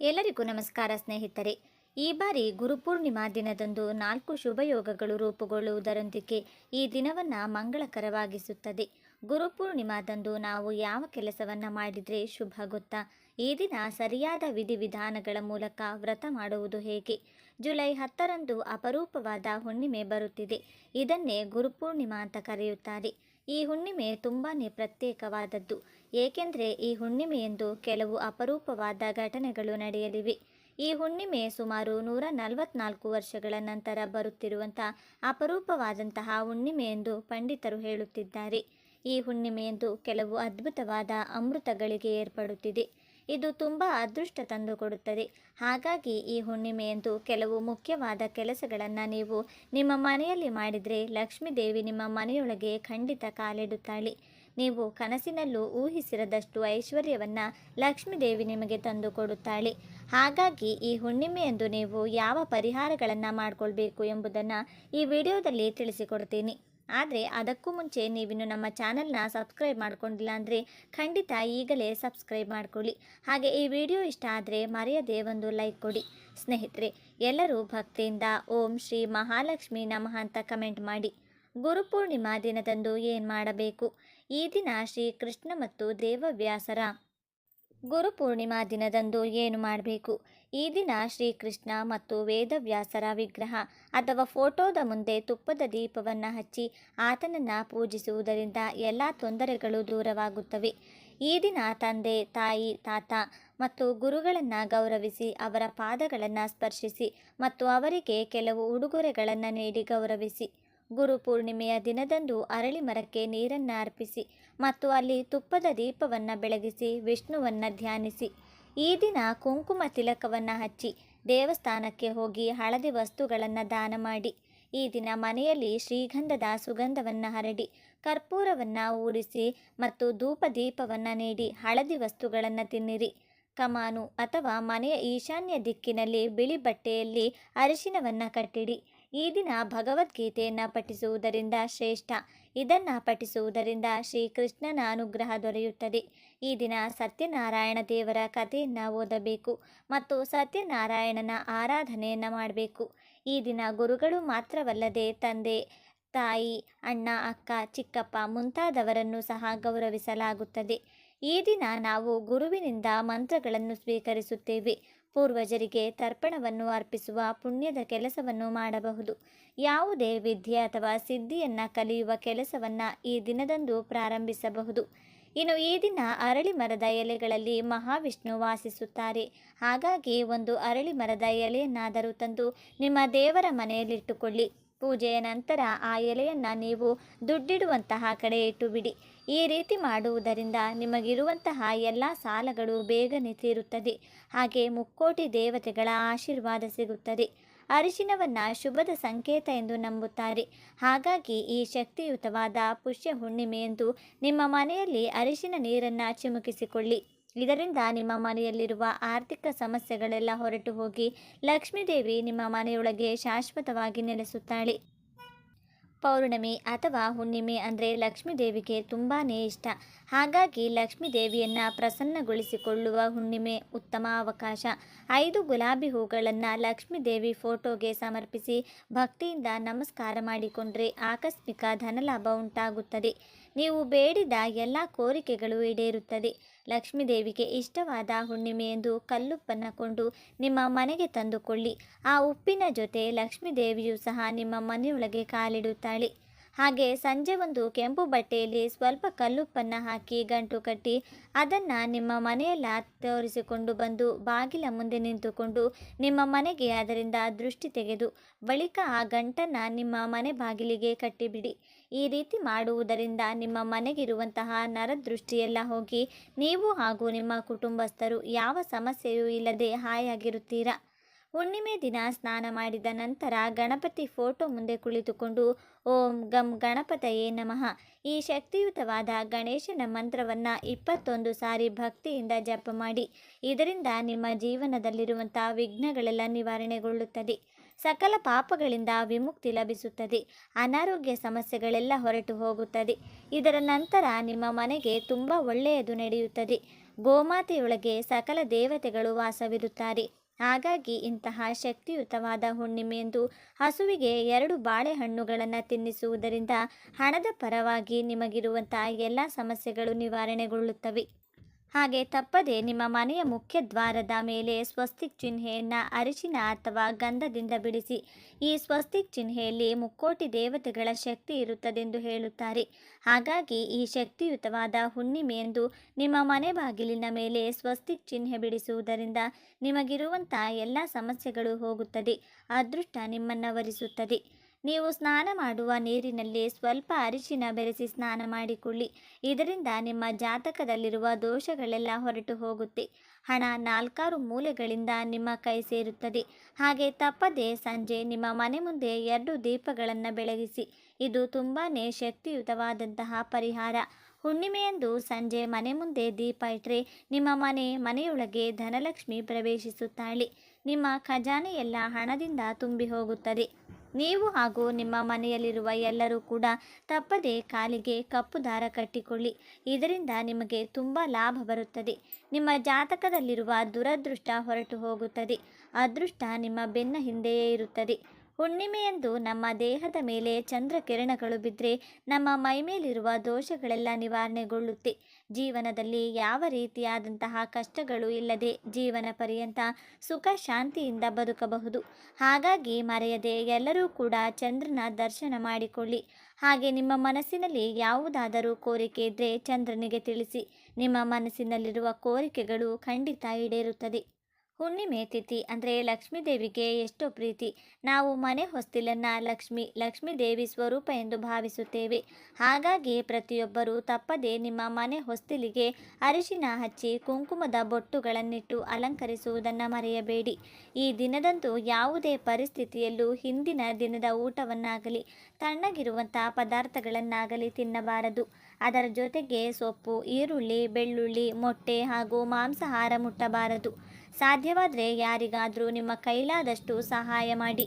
ಎಲ್ಲರಿಗೂ ನಮಸ್ಕಾರ ಸ್ನೇಹಿತರೆ. ಈ ಬಾರಿ ಗುರುಪೂರ್ಣಿಮಾ ದಿನದಂದು ನಾಲ್ಕು ಶುಭಯೋಗಗಳು ರೂಪುಗೊಳ್ಳುವುದರೊಂದಿಗೆ ಈ ದಿನವನ್ನು ಮಂಗಳಕರವಾಗಿಸುತ್ತದೆ. ಗುರುಪೂರ್ಣಿಮಾದಂದು ನಾವು ಯಾವ ಕೆಲಸವನ್ನು ಮಾಡಿದರೆ ಶುಭ ಗೊತ್ತಾ? ಈ ದಿನ ಸರಿಯಾದ ವಿಧಿವಿಧಾನಗಳ ಮೂಲಕ ವ್ರತ ಮಾಡುವುದು ಹೇಗೆ? ಜುಲೈ ಹತ್ತರಂದು ಅಪರೂಪವಾದ ಹುಣ್ಣಿಮೆ ಬರುತ್ತಿದೆ. ಇದನ್ನೇ ಗುರುಪೂರ್ಣಿಮಾ ಅಂತ ಕರೆಯುತ್ತಾರೆ. ಈ ಹುಣ್ಣಿಮೆ ತುಂಬಾ ಪ್ರತ್ಯೇಕವಾದದ್ದು. ಏಕೆಂದರೆ ಈ ಹುಣ್ಣಿಮೆಯೆಂದು ಕೆಲವು ಅಪರೂಪವಾದ ಘಟನೆಗಳು ನಡೆಯಲಿವೆ. ಈ ಹುಣ್ಣಿಮೆ ಸುಮಾರು ನೂರ ನಲವತ್ನಾಲ್ಕು ವರ್ಷಗಳ ನಂತರ ಬರುತ್ತಿರುವಂಥ ಅಪರೂಪವಾದಂತಹ ಹುಣ್ಣಿಮೆ ಎಂದು ಪಂಡಿತರು ಹೇಳುತ್ತಿದ್ದಾರೆ. ಈ ಹುಣ್ಣಿಮೆಯಂದು ಕೆಲವು ಅದ್ಭುತವಾದ ಅಮೃತಗಳಿಗೆ ಏರ್ಪಡುತ್ತಿದೆ. ಇದು ತುಂಬ ಅದೃಷ್ಟ ತಂದುಕೊಡುತ್ತದೆ ಹಾಗಾಗಿ ಈ ಹುಣ್ಣಿಮೆಯಂದು ಕೆಲವು ಮುಖ್ಯವಾದ ಕೆಲಸಗಳನ್ನು ನೀವು ನಿಮ್ಮ ಮನೆಯಲ್ಲಿ ಮಾಡಿದರೆ ಲಕ್ಷ್ಮೀದೇವಿ ನಿಮ್ಮ ಮನೆಯೊಳಗೆ ಖಂಡಿತ ಕಾಲಿಡುತ್ತಾಳೆ. ನೀವು ಕನಸಿನಲ್ಲೂ ಊಹಿಸಿರದಷ್ಟು ಐಶ್ವರ್ಯವನ್ನು ಲಕ್ಷ್ಮೀದೇವಿ ನಿಮಗೆ ತಂದು ಕೊಡುತ್ತಾಳೆ. ಹಾಗಾಗಿ ಈ ಹುಣ್ಣಿಮೆಯಂದು ನೀವು ಯಾವ ಪರಿಹಾರಗಳನ್ನು ಮಾಡಿಕೊಳ್ಬೇಕು ಎಂಬುದನ್ನು ಈ ವಿಡಿಯೋದಲ್ಲಿ ತಿಳಿಸಿಕೊಡ್ತೀನಿ. ಆದರೆ ಅದಕ್ಕೂ ಮುಂಚೆ ನೀವಿನ್ನು ನಮ್ಮ ಚಾನಲ್ನ ಸಬ್ಸ್ಕ್ರೈಬ್ ಮಾಡ್ಕೊಂಡಿಲ್ಲ ಅಂದರೆ ಖಂಡಿತ ಈಗಲೇ ಸಬ್ಸ್ಕ್ರೈಬ್ ಮಾಡ್ಕೊಳ್ಳಿ. ಹಾಗೆ ಈ ವಿಡಿಯೋ ಇಷ್ಟ ಆದರೆ ಮರೆಯದೆ ಒಂದು ಲೈಕ್ ಕೊಡಿ. ಸ್ನೇಹಿತರೆ, ಎಲ್ಲರೂ ಭಕ್ತಿಯಿಂದ ಓಂ ಶ್ರೀ ಮಹಾಲಕ್ಷ್ಮಿ ನಮಃ ಅಂತ ಕಮೆಂಟ್ ಮಾಡಿ. ಗುರುಪೂರ್ಣಿಮಾ ದಿನದಂದು ಏನು ಮಾಡಬೇಕು? ಈ ದಿನ ಶ್ರೀ ಕೃಷ್ಣ ಮತ್ತು ದೇವವ್ಯಾಸರ ಗುರುಪೂರ್ಣಿಮಾ ದಿನದಂದು ಏನು ಮಾಡಬೇಕು? ಈ ದಿನ ಶ್ರೀಕೃಷ್ಣ ಮತ್ತು ವೇದವ್ಯಾಸರ ವಿಗ್ರಹ ಅಥವಾ ಫೋಟೋದ ಮುಂದೆ ತುಪ್ಪದ ದೀಪವನ್ನು ಹಚ್ಚಿ ಆತನನ್ನು ಪೂಜಿಸುವುದರಿಂದ ಎಲ್ಲ ತೊಂದರೆಗಳು ದೂರವಾಗುತ್ತವೆ. ಈ ದಿನ ತಂದೆ, ತಾಯಿ, ತಾತ ಮತ್ತು ಗುರುಗಳನ್ನು ಗೌರವಿಸಿ ಅವರ ಪಾದಗಳನ್ನು ಸ್ಪರ್ಶಿಸಿ ಮತ್ತು ಅವರಿಗೆ ಕೆಲವು ಉಡುಗೊರೆಗಳನ್ನು ನೀಡಿ ಗೌರವಿಸಿ. ಗುರು ಪೂರ್ಣಿಮೆಯ ದಿನದಂದು ಅರಳಿ ಮರಕ್ಕೆ ನೀರನ್ನು ಅರ್ಪಿಸಿ ಮತ್ತು ಅಲ್ಲಿ ತುಪ್ಪದ ದೀಪವನ್ನು ಬೆಳಗಿಸಿ ವಿಷ್ಣುವನ್ನು ಧ್ಯಾನಿಸಿ. ಈ ದಿನ ಕುಂಕುಮ ತಿಲಕವನ್ನು ಹಚ್ಚಿ ದೇವಸ್ಥಾನಕ್ಕೆ ಹೋಗಿ ಹಳದಿ ವಸ್ತುಗಳನ್ನು ದಾನ ಮಾಡಿ. ಈ ದಿನ ಮನೆಯಲ್ಲಿ ಶ್ರೀಗಂಧದ ಸುಗಂಧವನ್ನು ಹರಡಿ ಕರ್ಪೂರವನ್ನು ಊರಿಸಿ ಮತ್ತು ಧೂಪ ದೀಪವನ್ನು ನೀಡಿ ಹಳದಿ ವಸ್ತುಗಳನ್ನು ತಿನ್ನಿರಿ. ಕಮಾನು ಅಥವಾ ಮನೆಯ ಈಶಾನ್ಯ ದಿಕ್ಕಿನಲ್ಲಿ ಬಿಳಿ ಬಟ್ಟೆಯಲ್ಲಿ ಅರಿಶಿನವನ್ನು ಕಟ್ಟಿಡಿ. ಈ ದಿನ ಭಗವದ್ಗೀತೆಯನ್ನು ಪಠಿಸುವುದರಿಂದ ಶ್ರೇಷ್ಠ. ಇದನ್ನು ಪಠಿಸುವುದರಿಂದ ಶ್ರೀಕೃಷ್ಣನ ಅನುಗ್ರಹ ದೊರೆಯುತ್ತದೆ. ಈ ದಿನ ಸತ್ಯನಾರಾಯಣ ದೇವರ ಕಥೆಯನ್ನು ಓದಬೇಕು ಮತ್ತು ಸತ್ಯನಾರಾಯಣನ ಆರಾಧನೆಯನ್ನು ಮಾಡಬೇಕು. ಈ ದಿನ ಗುರುಗಳು ಮಾತ್ರವಲ್ಲದೆ ತಂದೆ, ತಾಯಿ, ಅಣ್ಣ, ಅಕ್ಕ, ಚಿಕ್ಕಪ್ಪ ಮುಂತಾದವರನ್ನು ಸಹ ಗೌರವಿಸಲಾಗುತ್ತದೆ. ಈ ದಿನ ನಾವು ಗುರುವಿನಿಂದ ಮಂತ್ರಗಳನ್ನು ಸ್ವೀಕರಿಸುತ್ತೇವೆ. ಪೂರ್ವಜರಿಗೆ ತರ್ಪಣವನ್ನು ಅರ್ಪಿಸುವ ಪುಣ್ಯದ ಕೆಲಸವನ್ನು ಮಾಡಬಹುದು. ಯಾವುದೇ ವಿದ್ಯೆ ಅಥವಾ ಸಿದ್ಧಿಯನ್ನು ಕಲಿಯುವ ಕೆಲಸವನ್ನು ಈ ದಿನದಂದು ಪ್ರಾರಂಭಿಸಬಹುದು. ಇನ್ನು ಈ ದಿನ ಅರಳಿ ಮರದ ಎಲೆಗಳಲ್ಲಿ ಮಹಾವಿಷ್ಣು ವಾಸಿಸುತ್ತಾರೆ. ಹಾಗಾಗಿ ಒಂದು ಅರಳಿ ಮರದ ಎಲೆಯನ್ನಾದರೂ ತಂದು ನಿಮ್ಮ ದೇವರ ಮನೆಯಲ್ಲಿಟ್ಟುಕೊಳ್ಳಿ. ಪೂಜೆಯ ನಂತರ ಆ ಎಲೆಯನ್ನು ನೀವು ದುಡ್ಡಿಡುವಂತಹ ಕಡೆ ಇಟ್ಟು ಬಿಡಿ ಈ ರೀತಿ ಮಾಡುವುದರಿಂದ ನಿಮಗಿರುವಂತಹ ಎಲ್ಲ ಸಾಲಗಳು ಬೇಗನೆ ತೀರುತ್ತದೆ. ಹಾಗೆ ಮುಕ್ಕೋಟಿ ದೇವತೆಗಳ ಆಶೀರ್ವಾದ ಸಿಗುತ್ತದೆ. ಅರಿಶಿನವನ್ನು ಶುಭದ ಸಂಕೇತ ಎಂದು ನಂಬುತ್ತಾರೆ. ಹಾಗಾಗಿ ಈ ಶಕ್ತಿಯುತವಾದ ಪುಷ್ಯ ಹುಣ್ಣಿಮೆಯಂದು ನಿಮ್ಮ ಮನೆಯಲ್ಲಿ ಅರಿಶಿನ ನೀರನ್ನು ಚಿಮುಕಿಸಿಕೊಳ್ಳಿ. ಇದರಿಂದ ನಿಮ್ಮ ಮನೆಯಲ್ಲಿರುವ ಆರ್ಥಿಕ ಸಮಸ್ಯೆಗಳೆಲ್ಲ ಹೊರಟು ಹೋಗಿ ಲಕ್ಷ್ಮೀದೇವಿ ನಿಮ್ಮ ಮನೆಯೊಳಗೆ ಶಾಶ್ವತವಾಗಿ ನೆಲೆಸುತ್ತಾಳೆ. ಪೌರ್ಣಮಿ ಅಥವಾ ಹುಣ್ಣಿಮೆ ಅಂದರೆ ಲಕ್ಷ್ಮೀದೇವಿಗೆ ತುಂಬಾ ಇಷ್ಟ. ಹಾಗಾಗಿ ಲಕ್ಷ್ಮೀದೇವಿಯನ್ನು ಪ್ರಸನ್ನಗೊಳಿಸಿಕೊಳ್ಳುವ ಹುಣ್ಣಿಮೆ ಉತ್ತಮ ಅವಕಾಶ. ಐದು ಗುಲಾಬಿ ಹೂಗಳನ್ನು ಲಕ್ಷ್ಮೀದೇವಿ ಫೋಟೋಗೆ ಸಮರ್ಪಿಸಿ ಭಕ್ತಿಯಿಂದ ನಮಸ್ಕಾರ ಮಾಡಿಕೊಂಡರೆ ಆಕಸ್ಮಿಕ ಧನಲಾಭ ಉಂಟಾಗುತ್ತದೆ. ನೀವು ಬೇಡಿದ ಎಲ್ಲ ಕೋರಿಕೆಗಳು ಈಡೇರುತ್ತದೆ. ಲಕ್ಷ್ಮೀದೇವಿಗೆ ಇಷ್ಟವಾದ ಹುಣ್ಣಿಮೆಯೆಂದು ಕಲ್ಲುಪ್ಪನ್ನು ಕೊಂಡು ನಿಮ್ಮ ಮನೆಗೆ ತಂದುಕೊಳ್ಳಿ. ಆ ಉಪ್ಪಿನ ಜೊತೆ ಲಕ್ಷ್ಮೀದೇವಿಯು ಸಹ ನಿಮ್ಮ ಮನೆಯೊಳಗೆ ಕಾಲಿಡುತ್ತಾಳೆ. ಹಾಗೆ ಸಂಜೆ ಒಂದು ಕೆಂಪು ಬಟ್ಟೆಯಲ್ಲಿ ಸ್ವಲ್ಪ ಕಲ್ಲುಪ್ಪನ್ನು ಹಾಕಿ ಗಂಟು ಕಟ್ಟಿ ಅದನ್ನು ನಿಮ್ಮ ಮನೆಯಲ್ಲ ತೋರಿಸಿಕೊಂಡು ಬಂದು ಬಾಗಿಲ ಮುಂದೆ ನಿಂತುಕೊಂಡು ನಿಮ್ಮ ಮನೆಗೆ ಅದರಿಂದ ದೃಷ್ಟಿ ತೆಗೆದು ಬಳಿಕ ಆ ಗಂಟನ್ನು ನಿಮ್ಮ ಮನೆ ಬಾಗಿಲಿಗೆ ಕಟ್ಟಿಬಿಡಿ. ಈ ರೀತಿ ಮಾಡುವುದರಿಂದ ನಿಮ್ಮ ಮನೆಗಿರುವಂತಹ ನರದೃಷ್ಟಿಯೆಲ್ಲ ಹೋಗಿ ನೀವು ಹಾಗೂ ನಿಮ್ಮ ಕುಟುಂಬಸ್ಥರು ಯಾವ ಸಮಸ್ಯೆಯೂ ಇಲ್ಲದೆ ಹಾಯಾಗಿರುತ್ತೀರಾ? ಹುಣ್ಣಿಮೆ ದಿನ ಸ್ನಾನ ಮಾಡಿದ ನಂತರ ಗಣಪತಿ ಫೋಟೋ ಮುಂದೆ ಕುಳಿತುಕೊಂಡು ಓಂ ಗಂ ಗಣಪತಯೇ ನಮಃ. ಈ ಶಕ್ತಿಯುತವಾದ ಗಣೇಶನ ಮಂತ್ರವನ್ನು ಇಪ್ಪತ್ತೊಂದು ಸಾರಿ ಭಕ್ತಿಯಿಂದ ಜಪ ಮಾಡಿ. ಇದರಿಂದ ನಿಮ್ಮ ಜೀವನದಲ್ಲಿರುವಂಥ ವಿಘ್ನಗಳೆಲ್ಲ ನಿವಾರಣೆಗೊಳ್ಳುತ್ತದೆ. ಸಕಲ ಪಾಪಗಳಿಂದ ವಿಮುಕ್ತಿ ಲಭಿಸುತ್ತದೆ. ಅನಾರೋಗ್ಯ ಸಮಸ್ಯೆಗಳೆಲ್ಲ ಹೊರಟು ಹೋಗುತ್ತದೆ. ಇದರ ನಂತರ ನಿಮ್ಮ ಮನೆಗೆ ತುಂಬ ಒಳ್ಳೆಯದು ನಡೆಯುತ್ತದೆ. ಗೋಮಾತೆಯೊಳಗೆ ಸಕಲ ದೇವತೆಗಳು ವಾಸವಿರುತ್ತಾರೆ. ಹಾಗಾಗಿ ಇಂತಹ ಶಕ್ತಿಯುತವಾದ ಹುಣ್ಣಿಮೆಯಂದು ಹಸುವಿಗೆ ಎರಡು ಬಾಳೆಹಣ್ಣುಗಳನ್ನು ತಿನ್ನಿಸುವುದರಿಂದ ಹಣದ ಪರವಾಗಿ ನಿಮಗಿರುವಂತಹ ಎಲ್ಲ ಸಮಸ್ಯೆಗಳು ನಿವಾರಣೆಗೊಳ್ಳುತ್ತವೆ. ಹಾಗೆ ತಪ್ಪದೆ ನಿಮ್ಮ ಮನೆಯ ಮುಖ್ಯ ದ್ವಾರದ ಮೇಲೆ ಸ್ವಸ್ತಿಕ್ ಚಿಹ್ನೆಯನ್ನು ಅರಿಶಿನ ಅಥವಾ ಗಂಧದಿಂದ ಬಿಡಿಸಿ. ಈ ಸ್ವಸ್ತಿಕ್ ಚಿಹ್ನೆಯಲ್ಲಿ ಮುಕ್ಕೋಟಿ ದೇವತೆಗಳ ಶಕ್ತಿ ಇರುತ್ತದೆಂದು ಹೇಳುತ್ತಾರೆ. ಹಾಗಾಗಿ ಈ ಶಕ್ತಿಯುತವಾದ ಹುಣ್ಣಿಮೆಯೆಂದು ನಿಮ್ಮ ಮನೆ ಬಾಗಿಲಿನ ಮೇಲೆ ಸ್ವಸ್ತಿಕ್ ಚಿಹ್ನೆ ಬಿಡಿಸುವುದರಿಂದ ನಿಮಗಿರುವಂಥ ಎಲ್ಲ ಸಮಸ್ಯೆಗಳು ಹೋಗುತ್ತದೆ. ಅದೃಷ್ಟ ನಿಮ್ಮನ್ನು ವರಿಸುತ್ತದೆ. ನೀವು ಸ್ನಾನ ಮಾಡುವ ನೀರಿನಲ್ಲಿ ಸ್ವಲ್ಪ ಅರಿಶಿನ ಬೆರೆಸಿ ಸ್ನಾನ ಮಾಡಿಕೊಳ್ಳಿ. ಇದರಿಂದ ನಿಮ್ಮ ಜಾತಕದಲ್ಲಿರುವ ದೋಷಗಳೆಲ್ಲ ಹೊರಟು ಹೋಗುತ್ತೆ. ಹಣ ನಾಲ್ಕಾರು ಮೂಲೆಗಳಿಂದ ನಿಮ್ಮ ಕೈ ಸೇರುತ್ತದೆ. ಹಾಗೆ ತಪ್ಪದೆ ಸಂಜೆ ನಿಮ್ಮ ಮನೆ ಮುಂದೆ ಎರಡು ದೀಪಗಳನ್ನು ಬೆಳಗಿಸಿ. ಇದು ತುಂಬಾ ಶಕ್ತಿಯುತವಾದಂತಹ ಪರಿಹಾರ. ಹುಣ್ಣಿಮೆಯಂದು ಸಂಜೆ ಮನೆ ಮುಂದೆ ದೀಪ ಇಟ್ಟರೆ ನಿಮ್ಮ ಮನೆ ಮನೆಯೊಳಗೆ ಧನಲಕ್ಷ್ಮಿ ಪ್ರವೇಶಿಸುತ್ತಾಳೆ. ನಿಮ್ಮ ಖಜಾನೆಯೆಲ್ಲ ಹಣದಿಂದ ತುಂಬಿ ಹೋಗುತ್ತದೆ. ನೀವು ಹಾಗೂ ನಿಮ್ಮ ಮನೆಯಲ್ಲಿರುವ ಎಲ್ಲರೂ ಕೂಡ ತಪ್ಪದೇ ಕಾಲಿಗೆ ಕಪ್ಪು ದಾರ ಕಟ್ಟಿಕೊಳ್ಳಿ. ಇದರಿಂದ ನಿಮಗೆ ತುಂಬ ಲಾಭ ಬರುತ್ತದೆ. ನಿಮ್ಮ ಜಾತಕದಲ್ಲಿರುವ ದುರದೃಷ್ಟ ಹೊರಟು ಹೋಗುತ್ತದೆ. ಅದೃಷ್ಟ ನಿಮ್ಮ ಬೆನ್ನ ಹಿಂದೆಯೇ ಇರುತ್ತದೆ. ಹುಣ್ಣಿಮೆಯಂದು ನಮ್ಮ ದೇಹದ ಮೇಲೆ ಚಂದ್ರ ಕಿರಣಗಳು ಬಿದ್ದರೆ ನಮ್ಮ ಮೈಮೇಲಿರುವ ದೋಷಗಳೆಲ್ಲ ನಿವಾರಣೆಗೊಳ್ಳುತ್ತೆ. ಜೀವನದಲ್ಲಿ ಯಾವ ರೀತಿಯಾದಂತಹ ಕಷ್ಟಗಳು ಇಲ್ಲದೆ ಜೀವನ ಪರ್ಯಂತ ಸುಖ ಶಾಂತಿಯಿಂದ ಬದುಕಬಹುದು. ಹಾಗಾಗಿ ಮರೆಯದೆ ಎಲ್ಲರೂ ಕೂಡ ಚಂದ್ರನ ದರ್ಶನ ಮಾಡಿಕೊಳ್ಳಿ. ಹಾಗೆ ನಿಮ್ಮ ಮನಸ್ಸಿನಲ್ಲಿ ಯಾವುದಾದರೂ ಕೋರಿಕೆ ಇದ್ದರೆ ಚಂದ್ರನಿಗೆ ತಿಳಿಸಿ. ನಿಮ್ಮ ಮನಸ್ಸಿನಲ್ಲಿರುವ ಕೋರಿಕೆಗಳು ಖಂಡಿತ ಈಡೇರುತ್ತದೆ. ಹುಣ್ಣಿಮೆ ತಿಥಿ ಅಂದರೆ ಲಕ್ಷ್ಮೀ ದೇವಿಗೆ ಎಷ್ಟೋ ಪ್ರೀತಿ. ನಾವು ಮನೆ ಹೊಸ್ತಿಲನ್ನು ಲಕ್ಷ್ಮಿ ಲಕ್ಷ್ಮೀ ದೇವಿ ಸ್ವರೂಪ ಎಂದು ಭಾವಿಸುತ್ತೇವೆ. ಹಾಗಾಗಿ ಪ್ರತಿಯೊಬ್ಬರೂ ತಪ್ಪದೆ ನಿಮ್ಮ ಮನೆ ಹೊಸ್ತಿಲಿಗೆ ಅರಿಶಿನ ಹಚ್ಚಿ ಕುಂಕುಮದ ಬೊಟ್ಟುಗಳನ್ನಿಟ್ಟು ಅಲಂಕರಿಸುವುದನ್ನು ಮರೆಯಬೇಡಿ. ಈ ದಿನದಂದು ಯಾವುದೇ ಪರಿಸ್ಥಿತಿಯಲ್ಲೂ ಹಿಂದಿನ ದಿನದ ಊಟವನ್ನಾಗಲಿ ತಣ್ಣಗಿರುವಂಥ ಪದಾರ್ಥಗಳನ್ನಾಗಲಿ ತಿನ್ನಬಾರದು. ಅದರ ಜೊತೆಗೆ ಸೊಪ್ಪು, ಈರುಳ್ಳಿ, ಬೆಳ್ಳುಳ್ಳಿ, ಮೊಟ್ಟೆ ಹಾಗೂ ಮಾಂಸಾಹಾರ ಮುಟ್ಟಬಾರದು. ಸಾಧ್ಯವಾದರೆ ಯಾರಿಗಾದರೂ ನಿಮ್ಮ ಕೈಲಾದಷ್ಟು ಸಹಾಯ ಮಾಡಿ.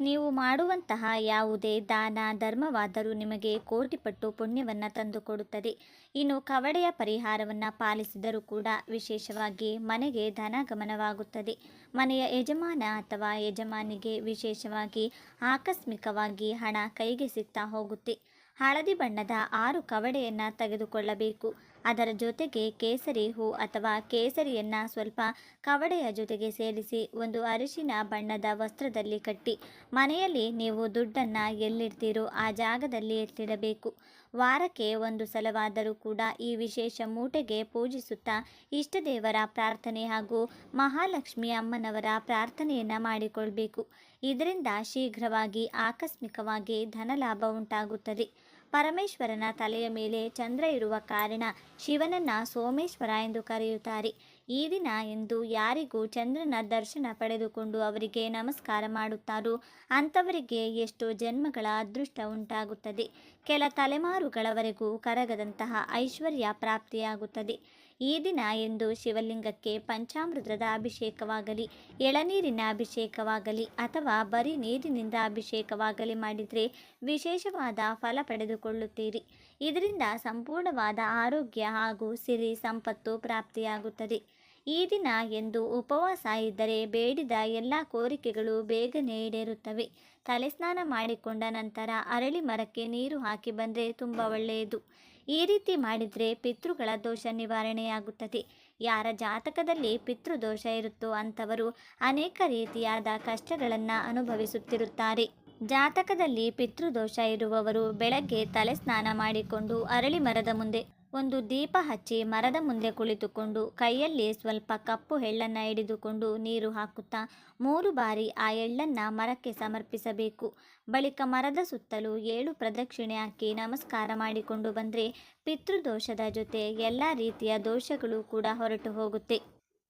ನೀವು ಮಾಡುವಂತಹ ಯಾವುದೇ ದಾನ, ಧರ್ಮವಾದರೂ ನಿಮಗೆ ಕೋಟಿ ಪಟ್ಟು ಪುಣ್ಯವನ್ನು ತಂದುಕೊಡುತ್ತದೆ. ಇನ್ನು ಕವಡೆಯ ಪರಿಹಾರವನ್ನು ಪಾಲಿಸಿದರೂ ಕೂಡ ವಿಶೇಷವಾಗಿ ಮನೆಗೆ ಧನಗಮನವಾಗುತ್ತದೆ. ಮನೆಯ ಯಜಮಾನ ಅಥವಾ ಯಜಮಾನಿಗೆ ವಿಶೇಷವಾಗಿ ಆಕಸ್ಮಿಕವಾಗಿ ಹಣ ಕೈಗೆ ಸಿಗ್ತಾ ಹೋಗುತ್ತೆ. ಹಳದಿ ಬಣ್ಣದ ಆರು ಕವಡೆಯನ್ನು ತೆಗೆದುಕೊಳ್ಳಬೇಕು. ಅದರ ಜೊತೆಗೆ ಕೇಸರಿ ಹೂ ಅಥವಾ ಕೇಸರಿಯನ್ನು ಸ್ವಲ್ಪ ಕವಡೆಯ ಜೊತೆಗೆ ಸೇರಿಸಿ ಒಂದು ಅರಿಶಿನ ಬಣ್ಣದ ವಸ್ತ್ರದಲ್ಲಿ ಕಟ್ಟಿ, ಮನೆಯಲ್ಲಿ ನೀವು ದುಡ್ಡನ್ನು ಎಲ್ಲಿರ್ತೀರೋ ಆ ಜಾಗದಲ್ಲಿ ಎತ್ತಿಡಬೇಕು ವಾರಕ್ಕೆ ಒಂದು ಸಲವಾದರೂ ಕೂಡ ಈ ವಿಶೇಷ ಮೂಟೆಗೆ ಪೂಜಿಸುತ್ತಾ ಇಷ್ಟದೇವರ ಪ್ರಾರ್ಥನೆ ಹಾಗೂ ಮಹಾಲಕ್ಷ್ಮಿ ಅಮ್ಮನವರ ಪ್ರಾರ್ಥನೆಯನ್ನು ಮಾಡಿಕೊಳ್ಬೇಕು. ಇದರಿಂದ ಶೀಘ್ರವಾಗಿ ಆಕಸ್ಮಿಕವಾಗಿ ಧನಲಾಭ ಉಂಟಾಗುತ್ತದೆ. ಪರಮೇಶ್ವರನ ತಲೆಯ ಮೇಲೆ ಚಂದ್ರ ಇರುವ ಕಾರಣ ಶಿವನನ್ನ ಸೋಮೇಶ್ವರ ಎಂದು ಕರೆಯುತ್ತಾರೆ. ಈ ದಿನ ಎಂದು ಯಾರಿಗೂ ಚಂದ್ರನ ದರ್ಶನ ಪಡೆದುಕೊಂಡು ಅವರಿಗೆ ನಮಸ್ಕಾರ ಮಾಡುತ್ತಾರೋ ಅಂಥವರಿಗೆ ಎಷ್ಟೋ ಜನ್ಮಗಳ ಅದೃಷ್ಟ ಉಂಟಾಗುತ್ತದೆ. ಕೆಲ ತಲೆಮಾರುಗಳವರೆಗೂ ಕರಗದಂತಹ ಐಶ್ವರ್ಯ ಪ್ರಾಪ್ತಿಯಾಗುತ್ತದೆ. ಈ ದಿನ ಎಂದು ಶಿವಲಿಂಗಕ್ಕೆ ಪಂಚಾಮೃತದ ಅಭಿಷೇಕವಾಗಲಿ, ಎಳನೀರಿನ ಅಭಿಷೇಕವಾಗಲಿ ಅಥವಾ ಬರೀ ನೀರಿನಿಂದ ಅಭಿಷೇಕವಾಗಲಿ ಮಾಡಿದರೆ ವಿಶೇಷವಾದ ಫಲ ಪಡೆದುಕೊಳ್ಳುತ್ತೀರಿ. ಇದರಿಂದ ಸಂಪೂರ್ಣವಾದ ಆರೋಗ್ಯ ಹಾಗೂ ಸಿರಿ ಸಂಪತ್ತು ಪ್ರಾಪ್ತಿಯಾಗುತ್ತದೆ. ಈ ದಿನ ಎಂದು ಉಪವಾಸ ಇದ್ದರೆ ಬೇಡಿದ ಎಲ್ಲ ಕೋರಿಕೆಗಳು ಬೇಗನೆ ಈಡೇರುತ್ತವೆ. ತಲೆಸ್ನಾನ ಮಾಡಿಕೊಂಡ ನಂತರ ಅರಳಿ ಮರಕ್ಕೆ ನೀರು ಹಾಕಿ ಬಂದರೆ ತುಂಬ ಒಳ್ಳೆಯದು. ಈ ರೀತಿ ಮಾಡಿದರೆ ಪಿತೃಗಳ ದೋಷ ನಿವಾರಣೆಯಾಗುತ್ತದೆ. ಯಾರ ಜಾತಕದಲ್ಲಿ ಪಿತೃದೋಷ ಇರುತ್ತೋ ಅಂಥವರು ಅನೇಕ ರೀತಿಯಾದ ಕಷ್ಟಗಳನ್ನು ಅನುಭವಿಸುತ್ತಿರುತ್ತಾರೆ. ಜಾತಕದಲ್ಲಿ ಪಿತೃದೋಷ ಇರುವವರು ಬೆಳಗ್ಗೆ ತಲೆ ಸ್ನಾನ ಮಾಡಿಕೊಂಡು ಅರಳಿ ಮರದ ಮುಂದೆ ಒಂದು ದೀಪ ಹಚ್ಚಿ ಮರದ ಮುಂದೆ ಕುಳಿತುಕೊಂಡು ಕೈಯಲ್ಲಿ ಸ್ವಲ್ಪ ಕಪ್ಪು ಎಳ್ಳನ್ನು ಹಿಡಿದುಕೊಂಡು ನೀರು ಹಾಕುತ್ತಾ ಮೂರು ಬಾರಿ ಆ ಎಳ್ಳನ್ನು ಮರಕ್ಕೆ ಸಮರ್ಪಿಸಬೇಕು. ಬಳಿಕ ಮರದ ಸುತ್ತಲೂ ಏಳು ಪ್ರದಕ್ಷಿಣೆ ಹಾಕಿ ನಮಸ್ಕಾರ ಮಾಡಿಕೊಂಡು ಬಂದರೆ ಪಿತೃದೋಷದ ಜೊತೆ ಎಲ್ಲ ರೀತಿಯ ದೋಷಗಳು ಕೂಡ ಹೊರಟು ಹೋಗುತ್ತೆ.